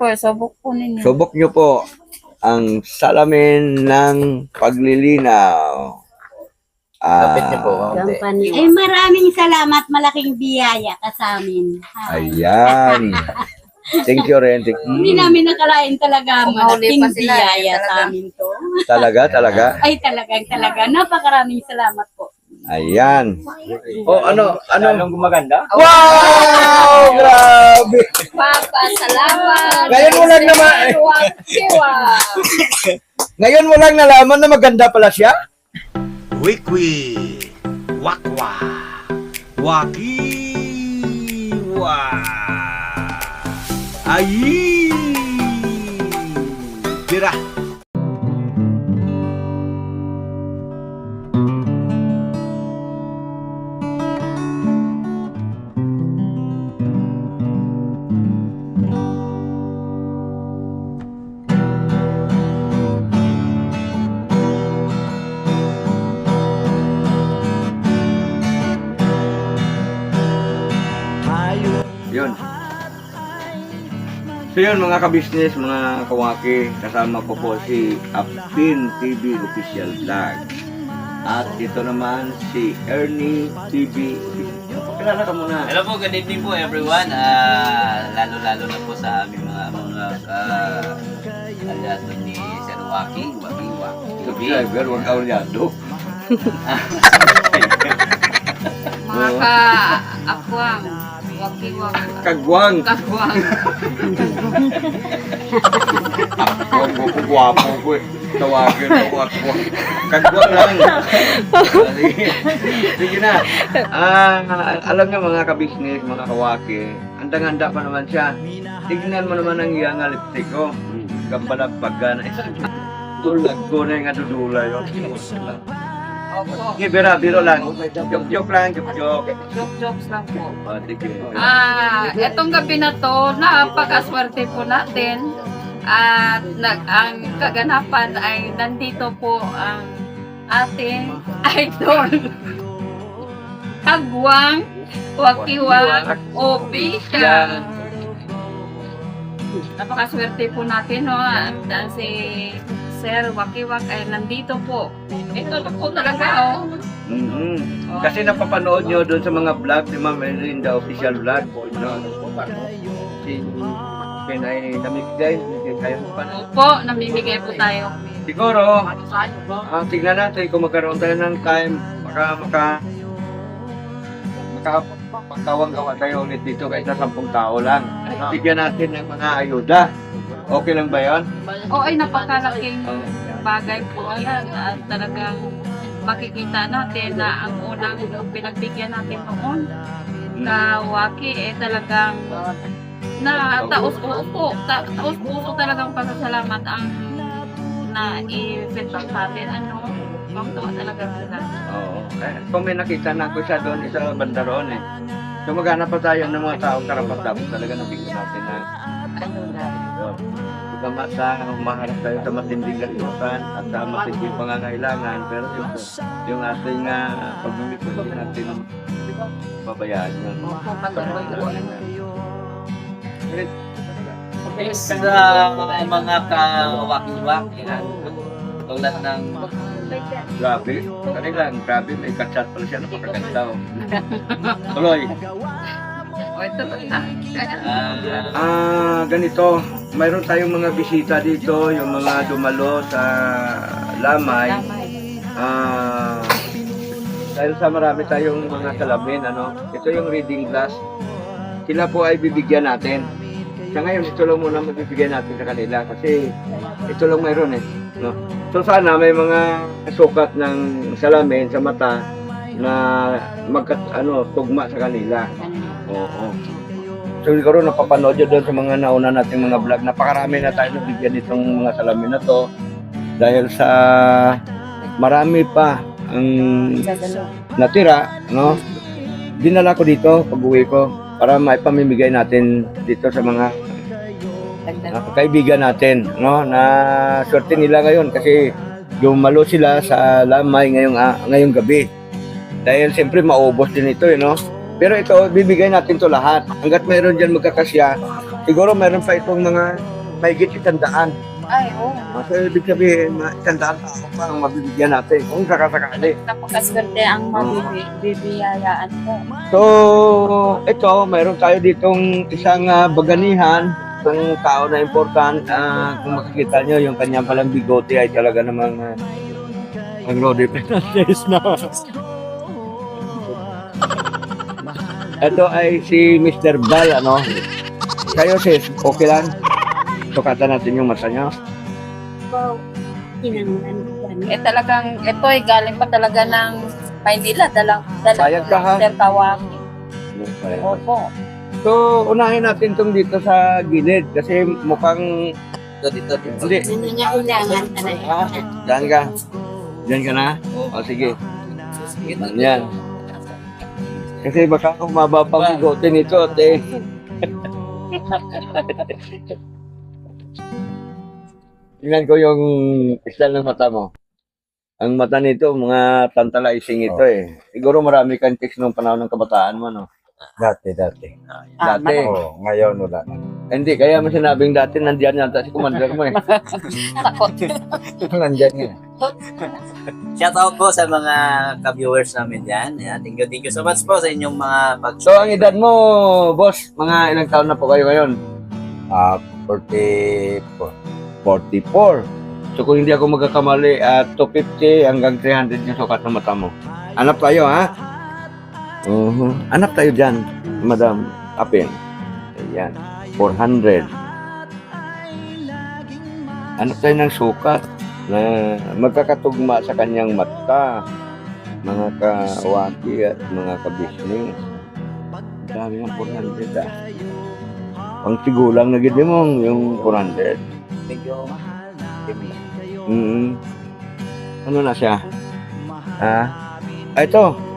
po, subok po ninyo. Subok nyo po ang salamin ng paglilinaw. Kapit niyo po. Ah. Company. Eh, maraming salamat. Malaking biyaya ka sa amin. Ha? ayan. Thank you rin. Thank- Hindi namin nakalain talaga mahuli malaking pa sila, eh, biyaya sa amin to. Talaga, talaga. Ay, talagang talaga. Napakaraming salamat po. Ayan. O ano, ano? Anong gumaganda? Wow! Grabe! Papa, salamat. Ngayon mo lang naman. Ngayon mo lang nalaman na maganda pala siya? Wikwi, wakwa, wakiwa, ayi, tira. So yun mga kabisnes, mga kawaki, kasama ko po si Apin TV Official Vlog. At ito naman si Ernie TV Official. Kilala ka muna. Hello po, good evening po everyone. Ah, lalo-lalo na po sa aming mga mga uh, aliado ni Sir Waki, Waki Waki. Subscriber, huwag ka ulyado. Mga ka, akwang. Wakiwang. Kagwang. Kakwang. Huwag mo ko gwapo ko eh. Tawagin ako ako. Kagwang lang. Sige. Sige na. Ah, alam niyo mga kabisnes, mga kawaki, andang-anda pa naman siya. Tignan mo naman ang iyang lipstick ko. Kabalagpag na. Tulag ko na yung adudula yun. Opo. Sige, bira, biro lang. Joke-joke lang, joke-joke. Joke-jokes lang po. Oh, sige. Ah, etong gabi na to, napakaswerte po natin. At nag, ang kaganapan ay nandito po ang ating idol. Kagwang, Wakiwang, Obi, siya. Napakaswerte po natin, no? At ah, si Sir Wakiwak ay nandito po. Ito na po talaga, oh. Mhm. Kasi napapanood nyo doon sa mga vlog ni Ma'am Erlinda official vlog. No? Si Pinay Namigday, hindi tayo pa Opo, namimigay po tayo. Siguro, ah, tignan natin kung magkaroon tayo ng time, maka, maka, maka, magkawang-gawa tayo ulit dito kahit sa sampung tao lang. Bigyan natin ng mga ayuda. Okay lang ba yun? O ay napakalaking bagay po yan at talagang makikita natin na ang unang pinagbigyan natin noon na waki eh talagang na taos puso po, ta, taos puso talagang pasasalamat ang na i-feedback sa atin ano ang tuwa talaga sila Oo. Eh, kung may nakita na ako siya doon sa banda roon eh. So maghanap pa tayo ng mga taong karapat-dapat talaga nabigyan natin na ano na Tama sa umaharap tayo sa matinding kalimutan at sa matinding pangangailangan pero yung, yung ating uh, pagmimikot din natin babayaan kung patuloy po Sa mga kawaki-waki, tulad ng Grabe. Kani lang, grabe. May kachat pala siya. Napakaganda. oh. Tuloy. Ah, ganito. Mayroon tayong mga bisita dito. Yung mga dumalo sa Lamay. Ah, dahil sa marami tayong mga salamin, ano, ito yung reading glass. Sila po ay bibigyan natin. Sa ngayon, ito lang muna mabibigyan natin sa kanila kasi ito lang mayroon eh. No? So sana may mga sukat ng salamin sa mata na magkat ano tugma sa kanila. Oo. So siguro napapanood nyo doon sa mga nauna nating mga vlog. Napakarami na tayo nabigyan nitong mga salamin na to. Dahil sa marami pa ang natira, no? Dinala ko dito pag uwi ko para maipamimigay natin dito sa mga ah, kaibigan natin, no? Na swerte nila ngayon kasi dumalo sila sa lamay ngayong ah, ngayong gabi. Dahil siyempre maubos din ito, eh, no? Pero ito, bibigay natin to lahat. Hanggat mayroon dyan magkakasya, siguro meron pa itong mga mahigit isandaan. Ay, oo. So, ibig sabihin, mga isandaan tao pa ang mabibigyan natin kung sakasakali. Napakaswerte ang mabibiyayaan ko. So, ito, mayroon tayo ditong isang ah, baganihan, isang tao na important. Ah, kung makikita nyo, yung kanyang palang bigote ay talaga namang uh, ang Lodi Fernandez na. ito ay si Mr. Bal, ano? Kayo sis, okay lang? Sukatan natin yung mata nyo. Kinangan ko Eh talagang, ito ay galing pa talaga ng Maynila. Dalang, dalang Sayang ka, ha? Sir Kawaki. Opo. So, unahin natin itong dito sa gilid kasi mukhang Dito, dito, dito. Hindi. Ano niya kailangan talaga. Ah, Diyan ka. Diyan ka na? O sige. Yan. Kasi baka humaba pa bigote nito, ate. Tingnan ko yung style ng mata mo. Ang mata nito, mga tantalizing ito eh. Siguro marami kang text nung panahon ng kabataan mo, no? Dati, dati. Dati. Oo, ngayon wala na. Hindi, kaya mo sinabing dati nandiyan yata si commander mo eh. Takot. Nandyan nga. Shout out po sa mga ka-viewers namin dyan. Ayan, thank you, thank you so much po sa inyong mga pag So, ang edad mo, boss, mga ilang taon na po kayo ngayon? Ah, 44. 44. So kung hindi ako magkakamali, at 250 hanggang 300 yung sukat ng mata mo. Hanap tayo, ha? Uh Hanap tayo dyan, Madam Apin. Ayan, 400. Hanap tayo ng sukat na magkakatugma sa kanyang mata, mga kawaki at mga kabisnes. Dami ng 400 ah. Ang tigulang na gid mo yung 400. medyo Mm. Ano na siya? Ha? Ah, ito.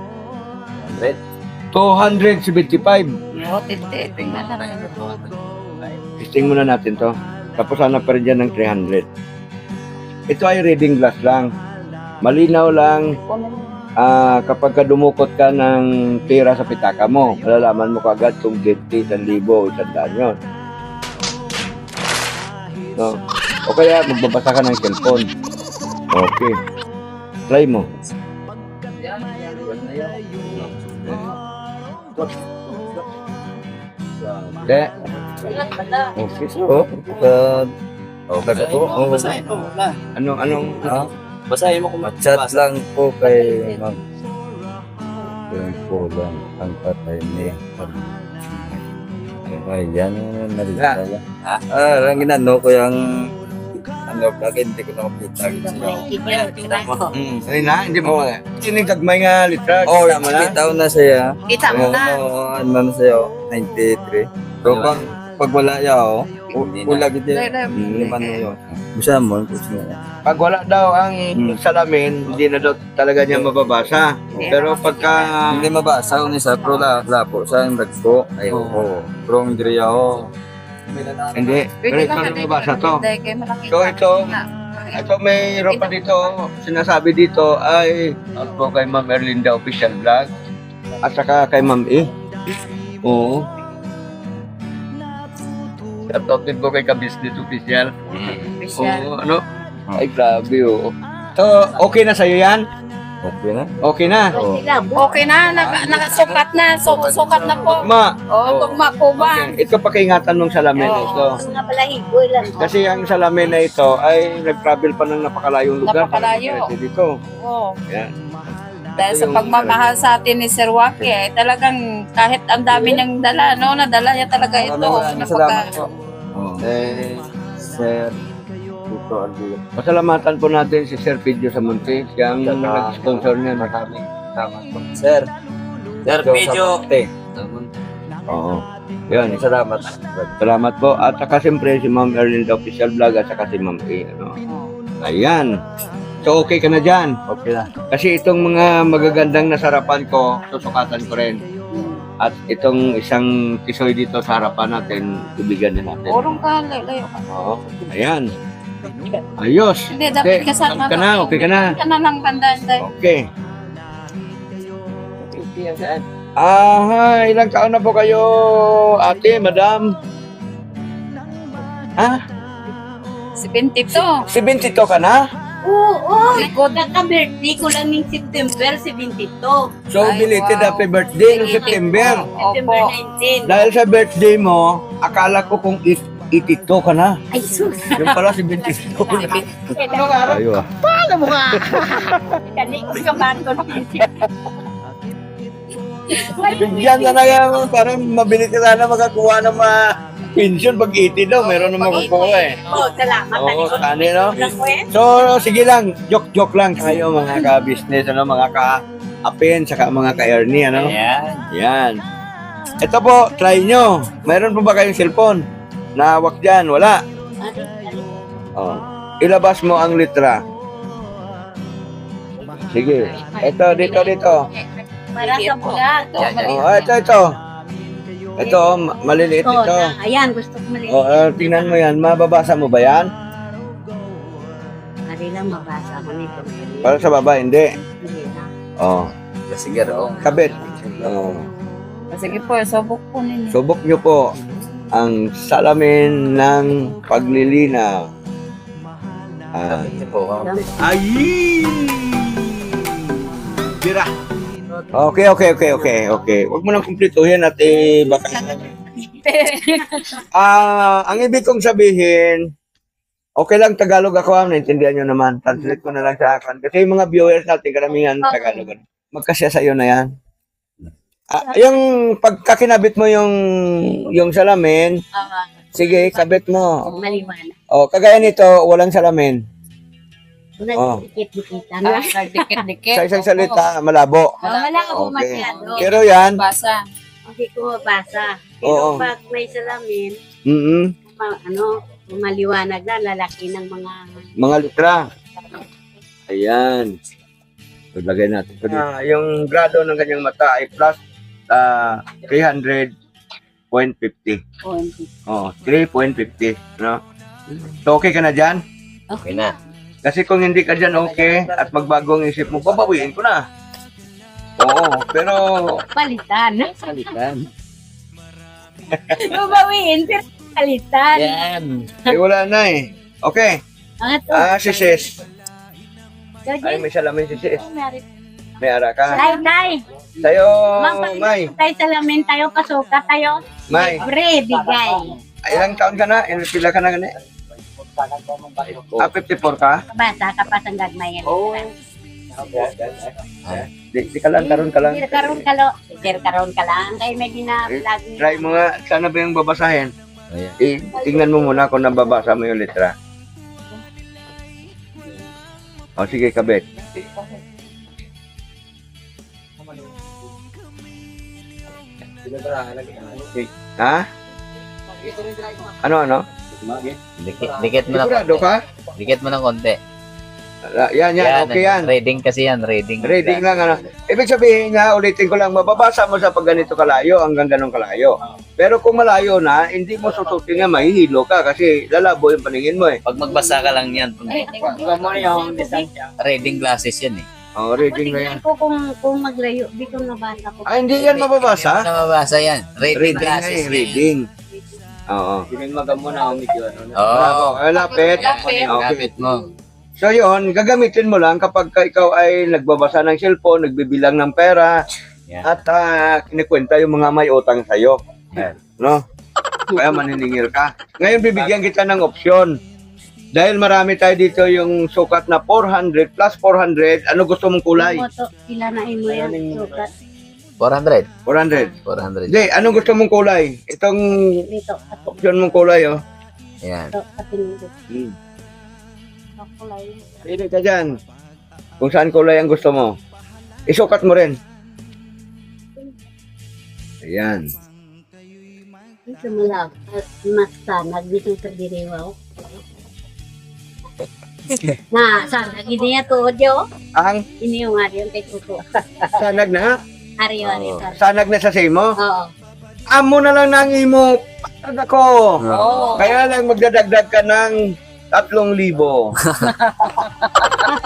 100. 275. Oo, tinte. Tingnan na lang. Testing muna natin to. Tapos hanap pa rin dyan ng 300. Ito ay reading glass lang. Malinaw lang ah, kapag ka dumukot ka ng pera sa pitaka mo, malalaman mo kagad kung 50, 1,000, 100 yun. No? O kaya magbabasa ka ng cellphone. Okay. Try mo. Okay. Okay. So, Uh, okay Basahin po. mo, Oh, basahin mo muna. anong, Ha? Basahin mo kung Chat lang po kay Ma'am. Yun po lang ang patay ni Ayan, nalita lang. Ah, lang ginano ko yung ano, bakit hindi ko nakapita Mo. Mm, hindi na, hindi mo. Hindi gagmay nga litra. Oh, kita mo na. kita ko na siya. Kita mo na. Oo, ano na sa'yo, 93. So, pag, pag wala ya, oh, Hindi wala dai. Lima na yun. Bisa mo, gusto mo. Pag wala daw ang Mm. salamin, hindi na daw talaga niya mababasa. Pero pagka Hindi mabasa ko ni sa pro la, la po sa yung dagko. Ay, oo. Oh. Pro ang diri ako. Hindi, pero Pwede ikaw ka na mabasa to. Malaki. So, ito- Ito mayroon pa dito, sinasabi dito ay out po kay Ma'am Erlinda official vlog at saka kay Ma'am E. Oo. Shout out din po kay Kabisnet official. Official. Oo, ano? Ay, grabe oo. So, okay na sa'yo yan? Okay na? Okay na. Oo. Okay na, naka, nakasukat na. So, sukat na po. Ma, Oo, tugma po ba? okay. ito pakiingatan ng salamin Oo. ito. Lang. Kasi ang salamin na ito ay nag-travel pa ng napakalayong lugar. Napakalayo. Para dito. Oo. Yan. Dahil sa pagmamahal sa atin ni Sir Waki, eh, talagang kahit ang dami niyang dala, no, nadala niya talaga ito. Maraming maraming salamat po. Oo. Eh, Sir, Tuto Alvila. pasalamatan po natin si Sir Pidio sa Monte. Siyang nag-sponsor niya. Maraming salamat po. Sir, Sir, medyo... Oo. Yan. salamat. Salamat po. At saka siyempre si Ma'am Erlinda Official Vlog at saka si Ma'am A. Ano. Ayan. So okay ka na dyan. Okay na. Kasi itong mga magagandang nasarapan ko, susukatan ko rin. At itong isang tisoy dito sa harapan natin, ibigyan din natin. Urong ka, layo ka. Oo. Ayan. Ayos. Hindi, dapat Okay, kasama ka na, okay ka na. Ka na lang tandaan tayo. Okay. Ah, ilang taon na po kayo, ate, madam? Ha? 72. 72 ka na? Oo. Kaka-birthday ko lang ng September 72. So, Ay, belated wow. happy birthday ng September. September Opo. 19. Dahil sa birthday mo, akala ko kung 82 ka na. Ay, sus. Yung pala 72 na. Ano nga Ayo ah. Kani ko ka ba ito? Bigyan ka na yan. Parang mabilis ka sana makakuha ng mga pension pag 80 daw. Meron na makukuha eh. Oh, salamat. Oo, tani no? Eh. So, sige lang. Joke-joke lang kayo mga ka-business, ano, mga ka-apin, saka mga ka-earny, ano? Ayan. Yan. Ito po, try nyo. Mayroon po ba kayong cellphone? Na hawak dyan? Wala. Oh. Ilabas mo ang litra. Sige. Ito, dito, dito. Para sa bulag. Oh, ito, ito. Ito, ma- maliliit ito. na, ayan, gusto ko mali. Oh, uh, tingnan mo yan. Mababasa mo ba yan? Ari lang mabasa ko nito. Para sa baba, hindi. Hindi na. Oh, Sige, oh. kabit. Oh. Sige po, subok po ninyo. Subok nyo po ang salamin ng paglilinaw. Ah. Ay! Tira. okay, okay, okay, okay, okay. Huwag mo nang kumplituhin at eh, baka... Ah, ang ibig kong sabihin, okay lang Tagalog ako, ah, naintindihan nyo naman. Translate ko na lang sa akin. Kasi yung mga viewers natin, karamihan Tagalog. Magkasya sa'yo na yan. Ah, yung pagkakinabit mo yung yung salamin, Ah, sige, kabit mo. maliwanag. Oh, kagaya nito, walang salamin. Oh. Nagdikit-dikita Ah, na. Nagdikit-dikit. Sa isang salita, malabo. Oh, wala ako Okay. masyado. Pero yan, Basa. Hindi ko mabasa. Pero Oo. pag may salamin, mm ma- ano, maliwanag na, lalaki ng mga... mga litra. Ayan. Ilagay natin. Ah, yung grado ng kanyang mata ay plus ah, 300.50. Oh, 3.50. No? So, okay ka na dyan? Okay na. Kasi kung hindi ka dyan okay at magbago ang isip mo, babawiin ko na. Oo, pero Palitan. Salitan. Babawiin, pero palitan. Yan. eh, wala na eh. Okay. Ah, si Sis. Ay, Ay, may salamin si Sis. May ara ka. Tay, tay. Ma'am, May. tayo salamin tayo, pasuka tayo. May. Libre, bigay. Ay, ilang taon ka na? Ilang pila ka na gani? Ah, 54 ka? Basa ka pa sa gagmayan. Oh. Di, di ka lang, karon ka lang. Sir, karon ka lo. Sir, karon ka lang. Kaya may gina-vlog niya. Try mo nga, sana ba yung babasahin? Ayan. Eh, tingnan mo muna kung nababasa mo yung letra. O, sige, kabit. Ha? Ano, ano? Dikit, dikit mo na Sigurado ka? Dikit mo ng konti. Ah, Yan, yan, okay yan. Reading kasi yan, reading. Reading lang, ano. Ibig sabihin niya, ulitin ko lang, mababasa mo sa pag ganito kalayo, hanggang ganong kalayo. Pero kung malayo na, hindi mo susutin nga, mahihilo ka kasi lalabo yung paningin mo eh. Pag magbasa ka lang yan, reading glasses yan eh. Oh, reading na yan. ko kung, kung maglayo, di ko nabasa ko. Ah, hindi yan mababasa? Na mabasa yan. Reading, Reading na glasses eh, yan. reading. Oo. Oo. Bravo. Eh, lapit. Lapit. Okay. Gamit mo. So yun, gagamitin mo lang kapag ka ikaw ay nagbabasa ng cellphone, nagbibilang ng pera, Yeah. at ah, kinikwenta yung mga may utang sa'yo. No? Kaya maniningil ka. Ngayon bibigyan kita ng opsyon. Dahil marami tayo dito yung sukat na 400 plus 400, ano gusto mong kulay? Mo to, ilanain mo yan. Sukat 400. 400. 400. Hindi, anong gusto mong kulay? Itong dito. At opsyon mong kulay, oh. Yan. ito, at dito. Hmm. Kulay. Pili ka dyan. Kung saan kulay ang gusto mo. Isukat mo rin. Ayan. Ito mo lang. Mas sanag dito sa diriwaw. Na, sanag. Ini nga tuod yo. Ang Ini yung ari yung kay tuto. sanag na. Ari yung ari. Oh. sorry. Sanag na sa simo. Oo. Amo na lang nang imo. Patag ako. Oo. Kaya lang magdadagdag ka ng tatlong libo.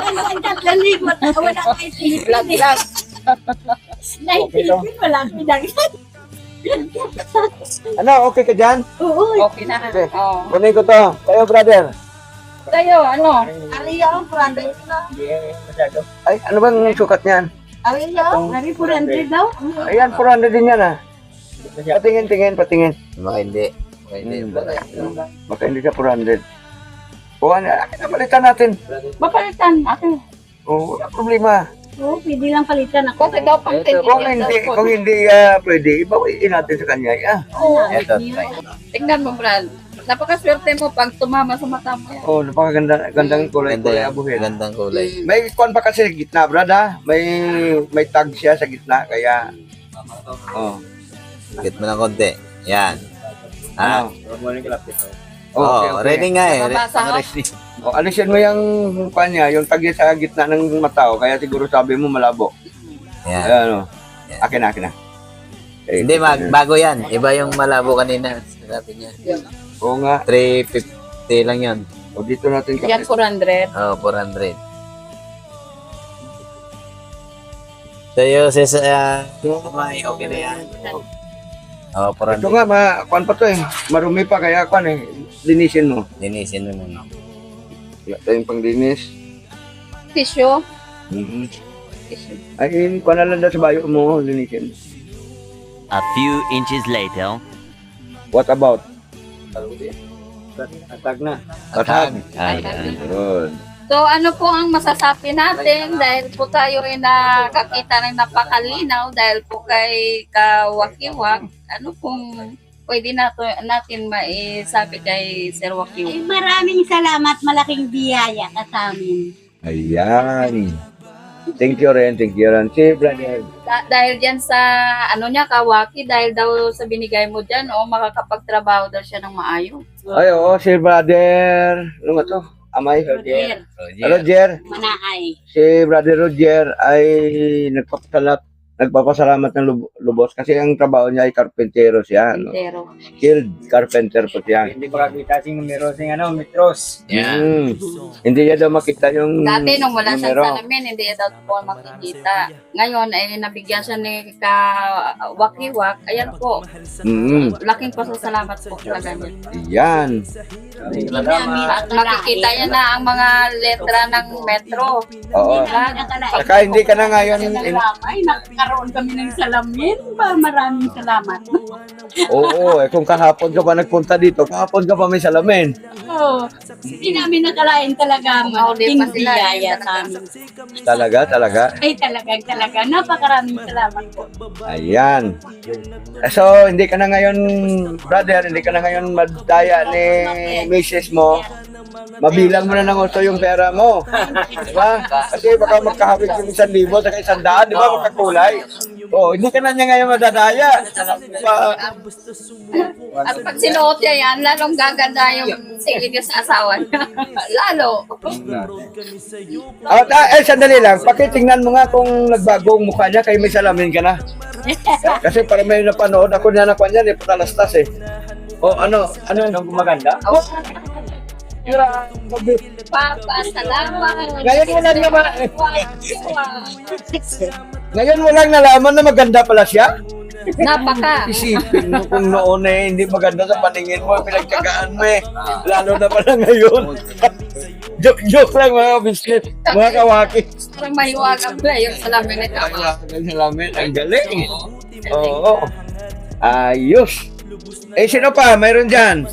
Ang tatlong libot. Wala kayo silipin. Lag-lag. Naisipin, wala pinagyan. Ano, okay ka dyan? Oo. Okay na. Okay. Oh. Kunin ko to. Kayo, brother. Tayo, ano? Ariyo, branded na. Ay, ano bang sukat niyan? Ariyo, ari branded daw. Ayan, 400 din yan ah. Patingin, tingin, patingin. Baka hindi. Baka hindi. Baka hindi ka 400. O ano, akin na palitan natin. Papalitan natin. O, wala problema. Oo, pwede lang palitan ako. Kasi daw pang Kung hindi, kung hindi ah, pwede, ibawiin natin sa kanya. Ah. Ito. Tingnan mo, Brad. Napakaswerte mo pag tumama sa mata mo yan. Oh, napakaganda gandang kulay Ganda kulay yan. abuhin. Gandang kulay. May kwan pa kasi sa gitna, brad ha? May may tag siya sa gitna kaya Oh. Higit mo ng konti. Yan. Ah. Oh, okay, okay. ready nga eh. Nabasa ko. Ready. Oh, alisin mo yung kwan niya, yung tag niya sa gitna ng mata oh, kaya siguro sabi mo malabo. Yan. Ayan oh. Akin na, akin na. Eh, Hindi, mag, bago yan. Iba yung malabo kanina. Sinabi niya. Oo nga. 350 lang yun. O dito natin Yan, kapit. 400. Oh, 400. Sa'yo, sis, uh, may okay na yan. Oh, Ito 400. nga, ma, kwan pa to eh. Marumi pa kaya kwan eh. Linisin mo. Linisin mo nun. Wala tayong panglinis. Tissue. Mhm. Ay, kwan na lang daw sa bayo mo, linisin. A few inches later. What about? Atag na. Atag. Ay, ay. Good. So ano po ang masasabi natin dahil po tayo ay nakakita ng napakalinaw dahil po kay Kawakiwak. Ano pong pwede nato, natin maisabi kay Sir Eh, Wakiwak? maraming salamat, malaking biyaya ka sa amin. Ayan. Thank you rin, thank you rin. Si brother. Da- dahil dyan sa ano niya Kawaki, dahil daw sa binigay mo dyan, o makakapagtrabaho daw siya ng maayos. Ay, oo, si brother. Ano nga to? Amay? Roger, Hello, Jer. manaay. Si brother Roger ay nagpapasalamat nagpapasalamat ng lub- lubos kasi ang trabaho niya ay karpentero siya, no? Pero, Skilled carpenter po siya. Hindi ko makita sing numero sing ano, metros. Yan. Mm. Hindi niya daw makita yung dati nung wala siyang numero. salamin, hindi daw po makikita. Ngayon ay nabigyan siya ni Kawakiwak. Ayan po, Mm. laking pasasalamat po talaga niya. Yan. At makikita niya na ang mga letra ng metro. Oo. Saka hindi ka na ngayon in- Ay, nagkaroon kami ng salamin. Ba, maraming salamat. Oo, eh kung kahapon ka pa nagpunta dito, kahapon ka pa may salamin. Oo. Hindi namin nakalain talaga malaking pa biyaya sa amin. Talaga, talaga. Ay, talagang talaga. Napakaraming salamat po. Ayan. Eh, So, hindi ka na ngayon, brother, hindi ka na ngayon madaya ni misis mo. Mabilang mo na ng gusto yung pera mo. Di ba? Kasi baka magkahawig yung isang libo sa isang daan, di ba? Magkakulay. Oh, hindi ka na niya ngayon madadaya. Di ba? At pag sinuot niya yan, lalong gaganda yung singin niya sa asawa niya. Lalo. Oh, ta- eh, sandali lang. Pakitingnan mo nga kung nagbago ang mukha niya kay may salamin ka na. Kasi para may napanood ako niya na kwan yan, eh, patalastas eh. Oh, ano? Ano? Anong gumaganda? Oh, grabe. Papa, salamat. Ngayon mo lang naman, ngayon mo lang nalaman na maganda pala siya? Napaka. Isipin mo kung noon eh, hindi maganda sa paningin mo, pinagtsagaan mo eh. Lalo na pala ngayon. joke, joke lang mga business, mga kawaki. Parang mahiwagang ba yung salamin nito. Ang salamin, ang galing. Oo. Ayos. Eh, sino pa? Mayroon dyan.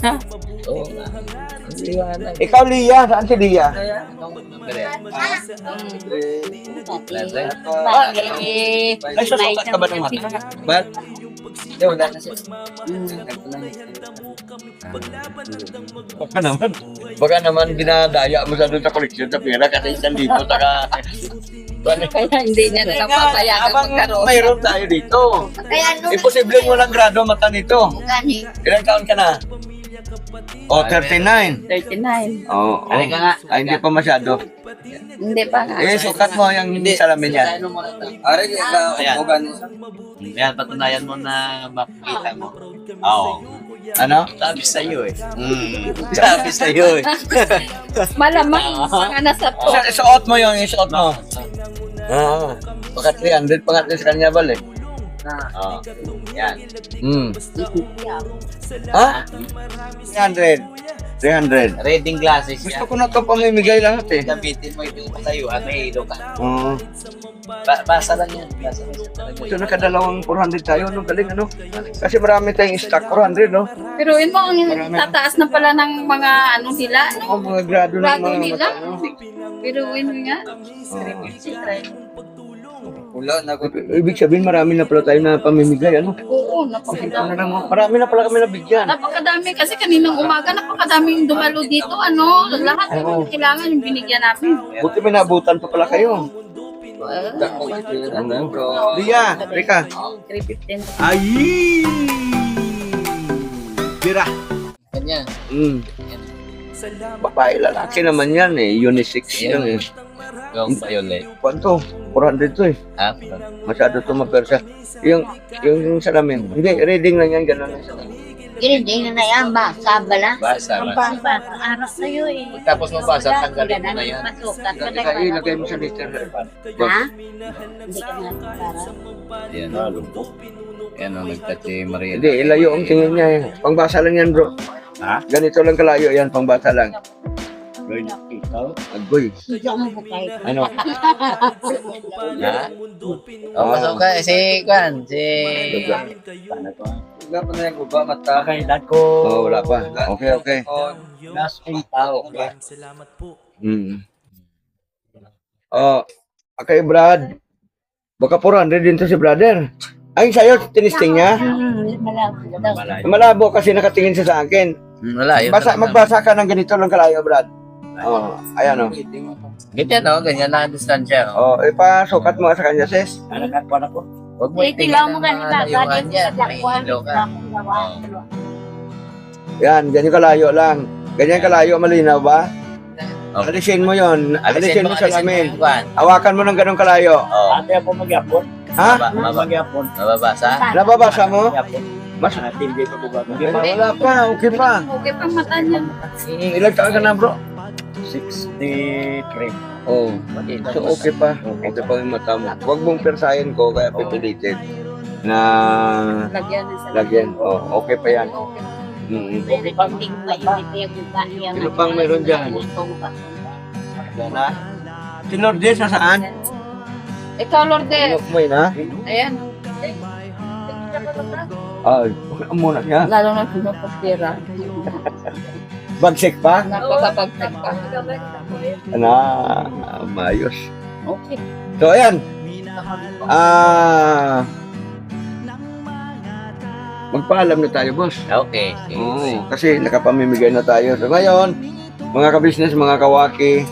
Ikaw, Lia. Saan si Lia? Ay, susukat ka ba ng mata? Ba't? Hindi, wala na siya. Baka naman. Baka naman dinadaya mo sa doon sa koleksyon sa pera kasi isang libo saka... Kaya hindi niya na lang papayagan Habang magkaroon. mayroon tayo dito. Imposible mo lang grado mata nito. Ilang taon ka na? O, 39. 39. Oo. Oh, Halika nga. Ay, hindi pa masyado. Hindi pa nga. Eh, sukat mo yung salamin yan. Ayan. Yan, patunayan mo na makikita mo. Oo. Ano? Sabi sa'yo eh. Mm. Sabi sa'yo eh. Malamang nga nasa to. Sa, suot mo yung isuot mo. Oo. Baka 300 pa nga sa kanya balik. Oh, yan. Mm. Ha? 300. 300. Reading glasses Gusto yan. ko na ito pamimigay lahat eh. Gamitin mo yung patayuan, may ilo ka. Oo. Ba basa lang yan. Basa lang yan. Ito nakadalawang 400 tayo. Ano galing ano? Kasi marami tayong stock 400 no? Pero yun mo, ang tataas na pala ng mga ano nila, no? Oh, mga grado ng Grado mga nila. Pero yun nga, Wala na ko. Ibig sabihin marami na pala tayo na pamimigay ano? oo, Ano napakadami. na, marami na pala kami nabigyan. Napakadami kasi kaninang umaga napakadaming dumalo dito ano lahat Oo. ng kailangan yung binigyan namin. Buti may nabutan pa pala kayo. Ano, bro? Lia, Rika. 315. Ay! Tira. Ganyan. Mm. Babae lalaki naman yan eh. Unisex yan eh. Yung violet. Kwanto? 400 to eh. Ha? Masyado to mapersa. Yung, yung salamin. Hindi, reading lang yan. Ganun yung salamin. Gininding na na yan ba? Saba lang? Basa, Ang basa. baba, araw sa'yo eh. Tapos mo basa, tanggalin mo na yan. Masukat. Ilagay, ilagay mo sa liter. Ha? Hindi ka na para. Yan. Yan ang nagtati Maria. Hindi, ilayo ang tingin niya eh. Pangbasa lang yan bro. Ha? Ganito lang kalayo yan, pangbasa lang. Agoy. Hindi mo bukay. Ano? Ha? Oh, pasok ka. Si Kwan. Si... Wala pa na yung guba mata. Oh, wala pa. Okay, okay. Last eight tao. Mm. Oh, okay Brad. Baka 400 din to si brother. Ay, sa'yo, tinisting niya? Hmm, malabo. Malabo kasi nakatingin siya sa akin. Hmm, Wala. Yun Basa, magbasa ka ng ganito lang kalayo, Brad. Oh, ayan oh. Ganyan o. Ganyan na ang distansya. Oh, Oh. ipasukat mo sa kanya, sis. Nakakwan ako. Huwag mo Eh, tilaw mo tingnan ang ganito. layuan Bagay mo yan. sa May dakwan. ilo ka. Yan, ganyan kalayo lang. Ganyan kalayo, malinaw ba? Okay. Alisin mo yon. Alisin mo sa lamin. yung Kwan. Hawakan mo ng ganong kalayo. Oh. Ate ako magyapon. Ha? Magyapon. Mababasa? Nababasa mo? Mas, hindi pa bubago. wala pa, okay pa. Okay pa mata niya. Ilang taon ka na, bro? 63. Oh, so okay pa. Okay pa yung mata mo. Huwag mong persahin ko, kaya pipilitin na Lagyan ng salamin. lagyan. Oh, okay pa yan. Mm. May nagtindig pa ito yung buka niya. Sino pang meron dyan? Yan na. Si Lourdes, nasaan? Ikaw, Lourdes. Look mo yun, ha? Ayan. Ay, ang muna niya. Lalo na pinapagtira. Bagsik pa? Napakapagtag pa. Na, mayos. Okay. So, ayan. Ah, magpaalam na tayo, boss. Okay. Sige. Oo, kasi nakapamimigay na tayo. So ngayon, mga kabisnes, mga kawaki,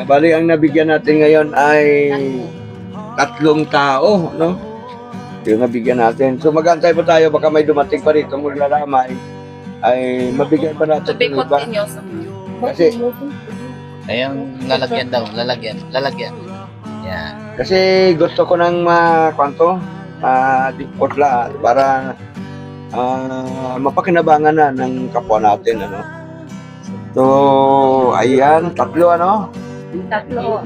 ah, bali ang nabigyan natin ngayon ay tatlong tao, no? Yung nabigyan natin. So magantay pa tayo, baka may dumating pa rito mula lamay, ay mabigyan pa natin be yung iba. Kasi, Ayun, lalagyan daw. Lalagyan. Lalagyan. Yan. kasi gusto ko ng ma, kwanto, ah, uh, para ah, mapakinabangan na ng kapwa natin, ano? So, ayan, tatlo, ano? Tatlo.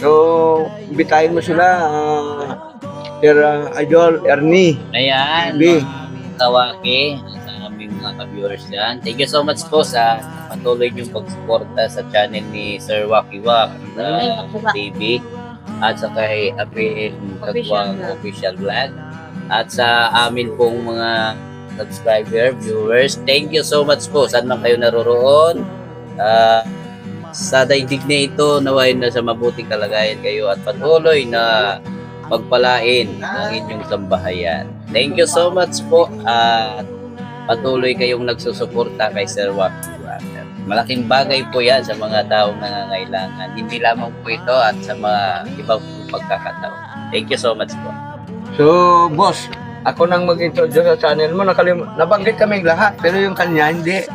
So, imbitahin mo sila, uh, Sir uh, Idol Ernie. Ayan. B. Kawaki. Sa aming mga ka-viewers dyan. Thank you so much po sa patuloy niyong pagsuporta sa channel ni Sir Waki Wak na TV at sa kay Apin Kagwang Official Vlog at sa amin pong mga subscriber, viewers. Thank you so much po. Saan man kayo naroroon. Ah, sa daigdig na ito, nawain na sa mabuting kalagayan kayo at patuloy na pagpalain ang inyong sambahayan. Thank you so much po at patuloy kayong nagsusuporta kay Sir Wacky Water. Malaking bagay po yan sa mga taong nangangailangan. Hindi lamang po ito at sa mga ibang pagkakataon. Thank you so much po. So, boss, ako nang mag-introduce sa channel mo, nakalim nabanggit kaming lahat, pero yung kanya hindi.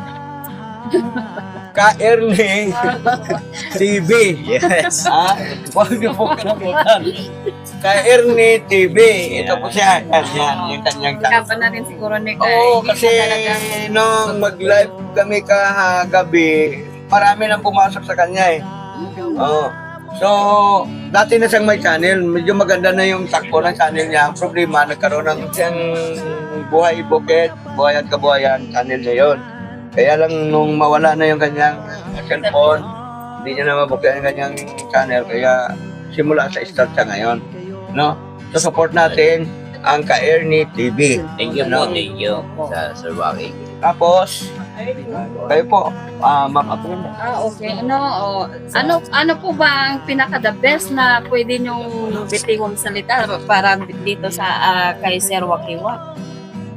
Ka Ernie TV. Yes. Ah, huwag niyo po kalimutan. Ka Ernie TV. Ito po siya. Yan, yan, yung kanyang channel. Kapa na rin siguro ni Kai. Oo, kasi nung mag-live kami kahagabi, marami nang pumasok sa kanya eh. Oo. So, dati na siyang may channel. Medyo maganda na yung takbo ng channel niya. Ang problema, nagkaroon ng siyang buhay bukid, buhay at kabuhayan, channel niya yun. Kaya lang nung mawala na yung kanyang cellphone, hindi niya na mabukyan yung kanyang channel. Kaya simula sa start siya ngayon. No? So, support natin ang Ka-Ernie TV. Thank you po, thank you sa Sir Waki. Tapos, kayo po, ah, Ma'am Apun. Ah, okay. Ano, oh, ano, ano po ba ang pinaka the best na pwede niyong bitiwang salita para dito sa ah, kay Sir Wakiwa?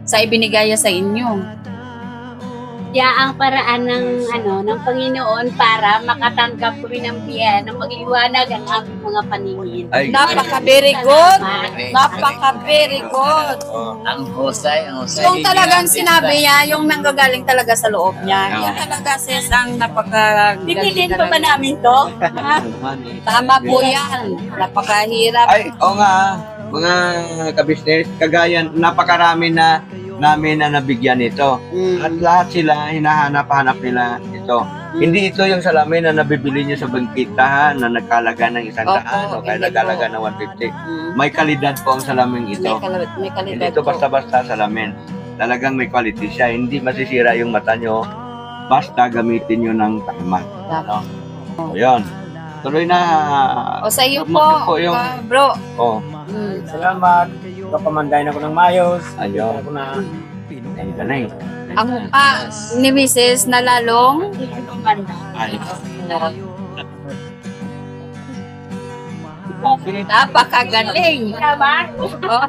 Sa ibinigay sa inyo. Kaya ang paraan ng ano ng Panginoon para makatanggap kami ng biyan ng mag-iwanag ang aming mga paningin. Ay, Napaka very good. Napaka very good. Ang husay, ang husay. Yung talagang sinabi niya, yung nanggagaling talaga sa loob niya. Yan talaga sis ang napaka Pipiliin pa ba namin to? Tama po yan. Napakahirap. Ay, oo nga, mga kabisnes, kagaya, napakarami na namin na nabigyan nito. At lahat sila, hinahanap-hanap nila ito. Hindi ito yung salamin na nabibili nyo sa bangkitahan na nagkalaga ng isang Opo, daan o kaya nagkalaga ng 150. May kalidad po ang salamin May, ito. kalidad, may Hindi ito basta-basta salamin. Talagang may quality siya. Hindi masisira yung mata nyo. Basta gamitin nyo ng tama. Tama. Yun. Tuloy na. O sa iyo po, po yung- ah, bro. Oh, Mm. Salamat. Kapamanday na ko ng mayos. ayun. Ako na. Ay, ganay. Ang pa ni Mrs. na lalong Ay, napakagaling. Oh,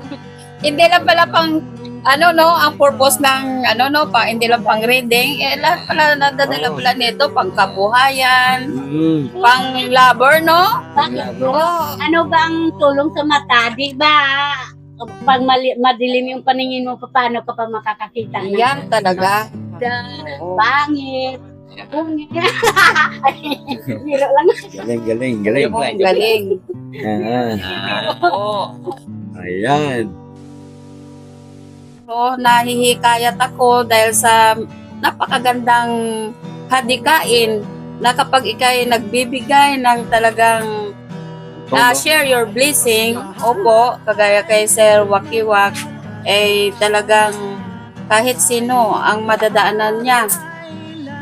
hindi lang pala pang ano no, ang purpose ng ano no, pa hindi lang pang reading, eh lahat pala nadadala pala nito pang kabuhayan, mm, pang labor no. Bakit? Oh, Ano ba ang tulong sa mata? Di ba? Pag mali- madilim yung paningin mo, paano ka pa makakakita? ng yan talaga. Pangit. Pungit. Biro lang. galing, galing, galing. Galing. Ayan. Oo. Ayan. So, nahihikayat ako dahil sa napakagandang hadikain na kapag ikay nagbibigay ng talagang na share your blessing, opo, kagaya kay Sir Wakiwak, ay talagang kahit sino ang madadaanan niya.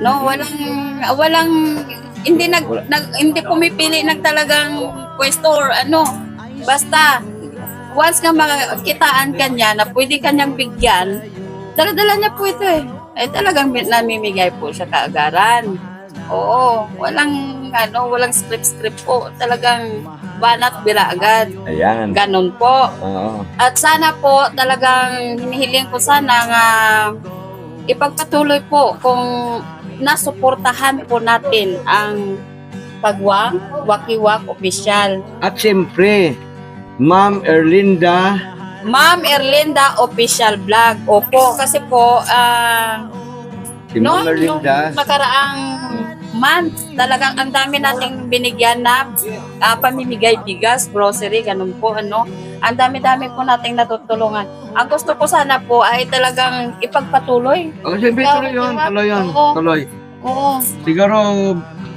No, walang walang hindi nag, nag hindi pumipili ng talagang pwesto or ano. Basta once nga makitaan ka niya na pwede kanyang bigyan, dala-dala niya po ito eh. Ay talagang mi- namimigay po siya kaagaran. Oo, walang ano, walang script-script po. Talagang banat bila agad. Ayan. Ganon po. Oo. At sana po talagang hinihiling ko sana nga ipagpatuloy po kung nasuportahan po natin ang Pagwang Wakiwak Official. At siyempre, Ma'am Erlinda, Ma'am Erlinda Official Vlog. Opo, kasi po, ah, si Ma'am Erlinda, nung nakaraang month, talagang ang dami nating binigyan na ah, pamimigay bigas, grocery, ganun po, ano. Ang dami-dami po nating natutulungan. Ang gusto ko sana po ay talagang ipagpatuloy. oh, siyempre tuloy yun, tuloy yun, Oo. tuloy. Oo. Siguro,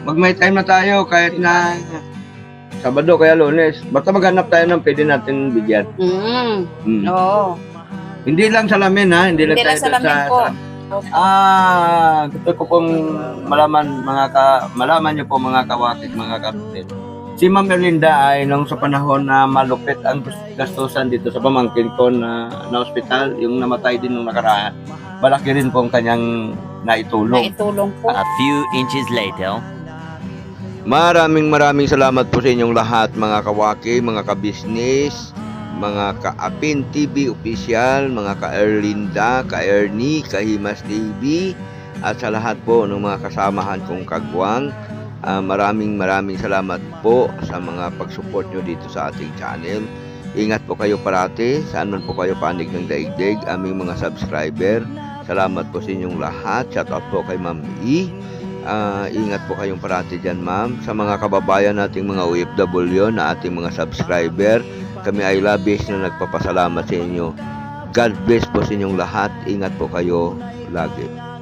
mag may time na tayo kahit na Sabado kaya Lunes. Basta maghanap tayo ng pwede natin bigyan. Mm. Mm. Oo. Hindi lang salamin ha, hindi lang Hindi lang tayo salamin sa- po. sa- Ah, gusto ko pong malaman mga ka, malaman niyo po mga kawakit, mga kapatid. Si Ma'am Erlinda ay nung sa panahon na malupit ang gastusan dito sa pamangkin ko na, na ospital, yung namatay din nung nakaraan. Malaki rin po ang kanyang naitulong. Naitulong po. A few inches later. Maraming maraming salamat po sa inyong lahat mga kawaki, mga kabisnes, mga ka-Apin TV official, mga ka-Erlinda, ka-Ernie, ka-Himas TV, at sa lahat po ng mga kasamahan kong kagwang. Ah, maraming maraming salamat po sa mga pag-support nyo dito sa ating channel. Ingat po kayo parati, saan man po kayo panig ng daigdig, aming mga subscriber. Salamat po sa inyong lahat. Shout out po kay Ma'am E. Ah, ingat po kayong parati dyan, ma'am. Sa mga kababayan nating mga OFW na ating mga subscriber, kami ay labis na nagpapasalamat sa inyo. God bless po sa inyong lahat. Ingat po kayo lagi.